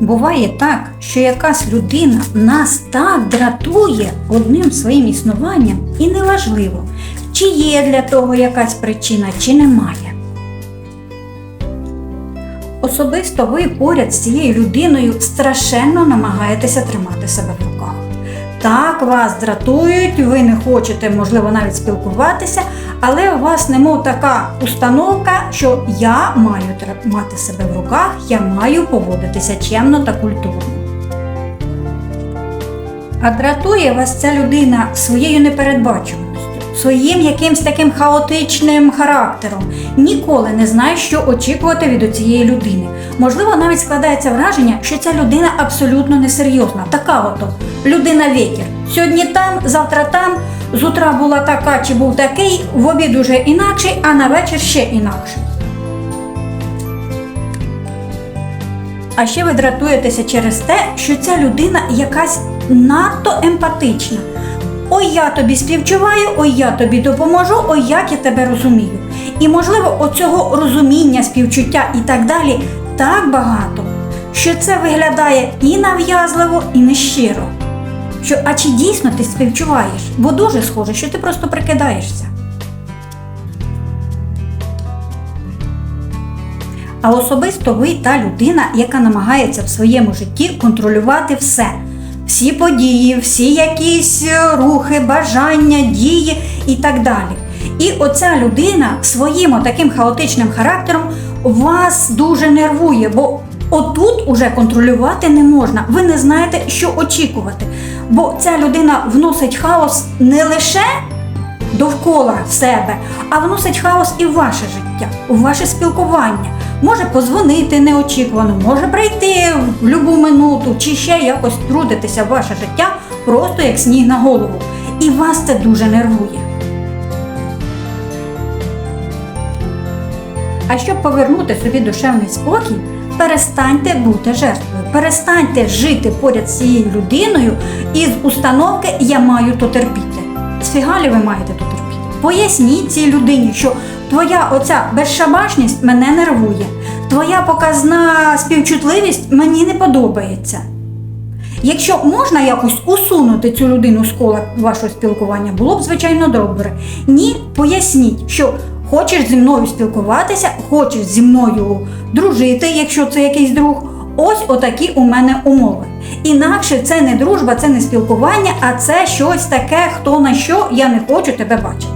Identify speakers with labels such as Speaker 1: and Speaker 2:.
Speaker 1: Буває так, що якась людина нас так дратує одним своїм існуванням, і неважливо, чи є для того якась причина, чи немає. Особисто ви поряд з цією людиною страшенно намагаєтеся тримати себе в руках. Так, вас дратують, ви не хочете, можливо, навіть спілкуватися, але у вас немов така установка, що я маю мати себе в руках, я маю поводитися чемно та культурно. А дратує вас ця людина своєю непередбачуваністю, своїм якимсь таким хаотичним характером. Ніколи не знаєш, що очікувати від цієї людини. Можливо, навіть складається враження, що ця людина абсолютно несерйозна. Така ото людина вітер. Сьогодні там, завтра там, з утра була така чи був такий, в обід уже інакший, а на вечір ще інакший. А ще ви дратуєтеся через те, що ця людина якась надто емпатична. Ой, я тобі співчуваю, ой, я тобі допоможу, ой, як я тебе розумію. І, можливо, оцього розуміння, співчуття і так далі так багато, що це виглядає і нав'язливо, і нещиро. Що, а чи дійсно ти співчуваєш? Бо дуже схоже, що ти просто прикидаєшся. А особисто ви та людина, яка намагається в своєму житті контролювати все. Всі події, всі якісь е, рухи, бажання, дії і так далі. І оця людина своїм таким хаотичним характером вас дуже нервує, бо отут уже контролювати не можна. Ви не знаєте, що очікувати. Бо ця людина вносить хаос не лише довкола себе, а вносить хаос і в ваше життя, у ваше спілкування. Може позвонити неочікувано, може прийти в будь-яку минуту, чи ще якось трудитися в ваше життя просто як сніг на голову. І вас це дуже нервує. А щоб повернути собі душевний спокій, перестаньте бути жертвою, перестаньте жити поряд з цією людиною із установки Я маю то терпіти. Сфігалі ви маєте то терпіти. Поясніть цій людині, що твоя оця безшабашність мене нервує, твоя показна співчутливість мені не подобається. Якщо можна якось усунути цю людину з кола вашого спілкування, було б звичайно добре. Ні, поясніть, що хочеш зі мною спілкуватися, хочеш зі мною дружити, якщо це якийсь друг. Ось отакі у мене умови. Інакше це не дружба, це не спілкування, а це щось таке, хто на що я не хочу тебе бачити.